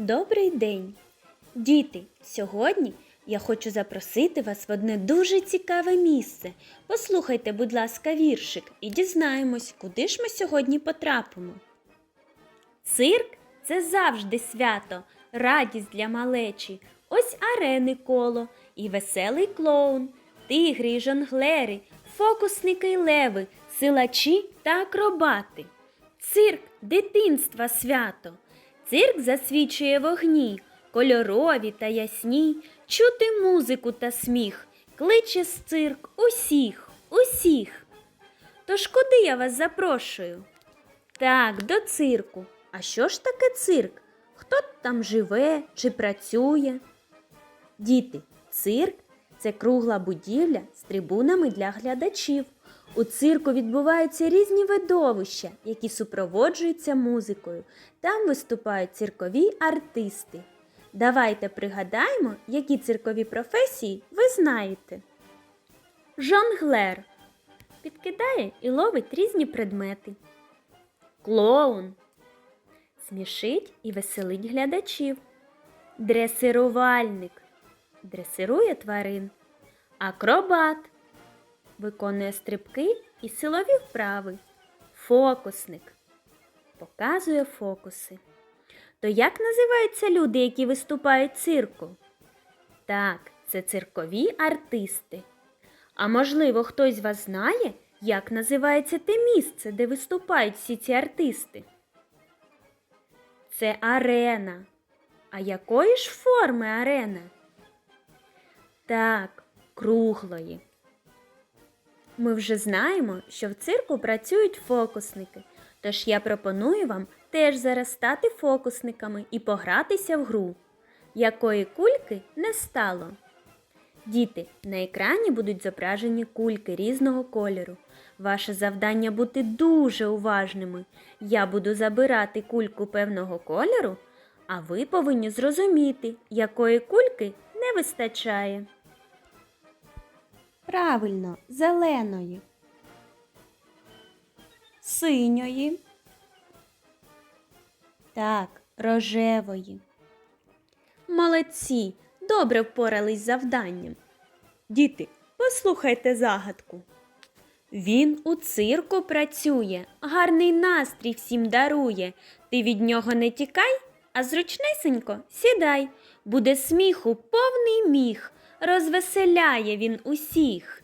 Добрий день! Діти, сьогодні я хочу запросити вас в одне дуже цікаве місце. Послухайте, будь ласка, віршик і дізнаємось, куди ж ми сьогодні потрапимо. Цирк це завжди свято, радість для малечі. Ось арени коло і веселий клоун, тигри і жонглери, фокусники й леви, силачі та акробати. Цирк дитинства свято. Цирк засвічує вогні, кольорові та ясні, чути музику та сміх, кличе з цирк усіх, усіх. Тож куди я вас запрошую? Так, до цирку. А що ж таке цирк? Хто там живе чи працює? Діти, цирк це кругла будівля з трибунами для глядачів. У цирку відбуваються різні видовища, які супроводжуються музикою. Там виступають циркові артисти. Давайте пригадаємо, які циркові професії ви знаєте. Жонглер підкидає і ловить різні предмети. Клоун смішить і веселить глядачів. Дресирувальник дресирує тварин. Акробат виконує стрибки і силові вправи. Фокусник показує фокуси. То як називаються люди, які виступають цирку? Так, це циркові артисти. А можливо, хтось з вас знає, як називається те місце, де виступають всі ці артисти? Це арена. А якої ж форми арена? Так, круглої. Ми вже знаємо, що в цирку працюють фокусники, тож я пропоную вам теж зараз стати фокусниками і погратися в гру, якої кульки не стало. Діти, на екрані будуть зображені кульки різного кольору. Ваше завдання бути дуже уважними. Я буду забирати кульку певного кольору, а ви повинні зрозуміти, якої кульки не вистачає. Правильно, зеленої. Синьої. Так, рожевої. Молодці, добре впорались з завданням. Діти, послухайте загадку. Він у цирку працює, гарний настрій всім дарує. Ти від нього не тікай, а зручнесенько сідай. Буде сміху повний міг, розвеселяє він усіх.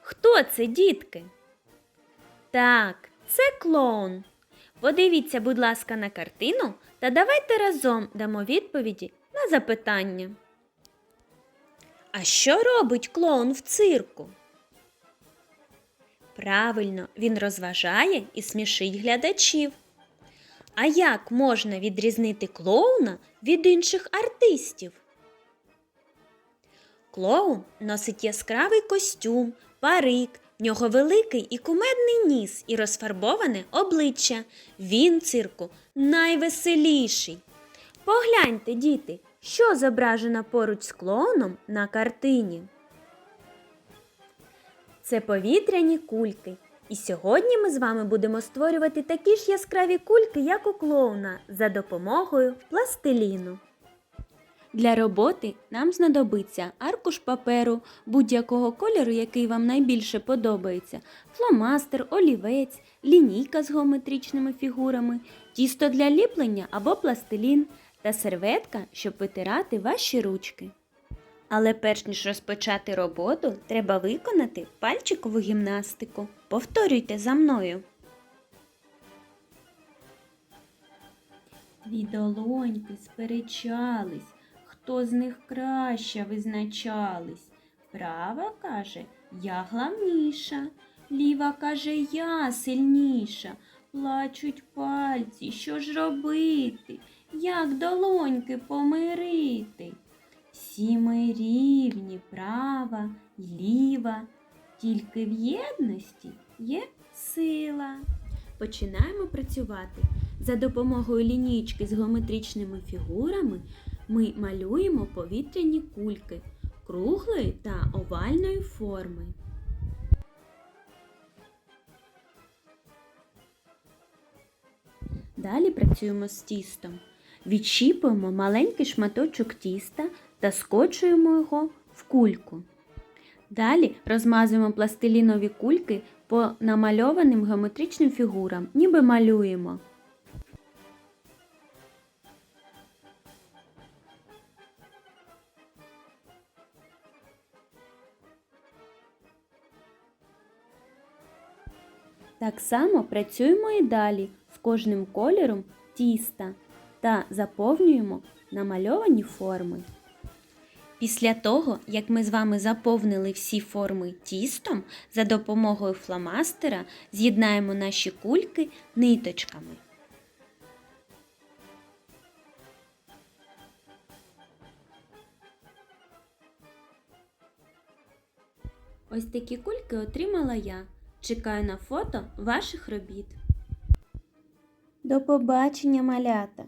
Хто це, дітки? Так, це клоун. Подивіться, будь ласка, на картину та давайте разом дамо відповіді на запитання. А що робить клоун в цирку? Правильно, він розважає і смішить глядачів. А як можна відрізнити клоуна від інших артистів? Клоун носить яскравий костюм, парик, в нього великий і кумедний ніс і розфарбоване обличчя. Він цирку найвеселіший. Погляньте, діти, що зображено поруч з клоуном на картині. Це повітряні кульки. І сьогодні ми з вами будемо створювати такі ж яскраві кульки, як у клоуна, за допомогою пластиліну. Для роботи нам знадобиться аркуш паперу будь-якого кольору, який вам найбільше подобається, фломастер, олівець, лінійка з геометричними фігурами, тісто для ліплення або пластилін та серветка, щоб витирати ваші ручки. Але перш ніж розпочати роботу, треба виконати пальчикову гімнастику. Повторюйте за мною. Дві долоньки сперечались, хто з них краще визначались. Права каже, я главніша, ліва каже, я сильніша. Плачуть пальці, що ж робити? Як долоньки помирити? Всі ми рівні, права й ліва, тільки в єдності є сила. Починаємо працювати. За допомогою лінійки з геометричними фігурами ми малюємо повітряні кульки круглої та овальної форми. Далі працюємо з тістом. відщіпуємо маленький шматочок тіста та скочуємо його в кульку. Далі розмазуємо пластилінові кульки по намальованим геометричним фігурам, ніби малюємо. Так само працюємо і далі з кожним кольором тіста та заповнюємо намальовані форми. Після того, як ми з вами заповнили всі форми тістом, за допомогою фломастера з'єднаємо наші кульки ниточками. Ось такі кульки отримала я. Чекаю на фото ваших робіт. До побачення, малята!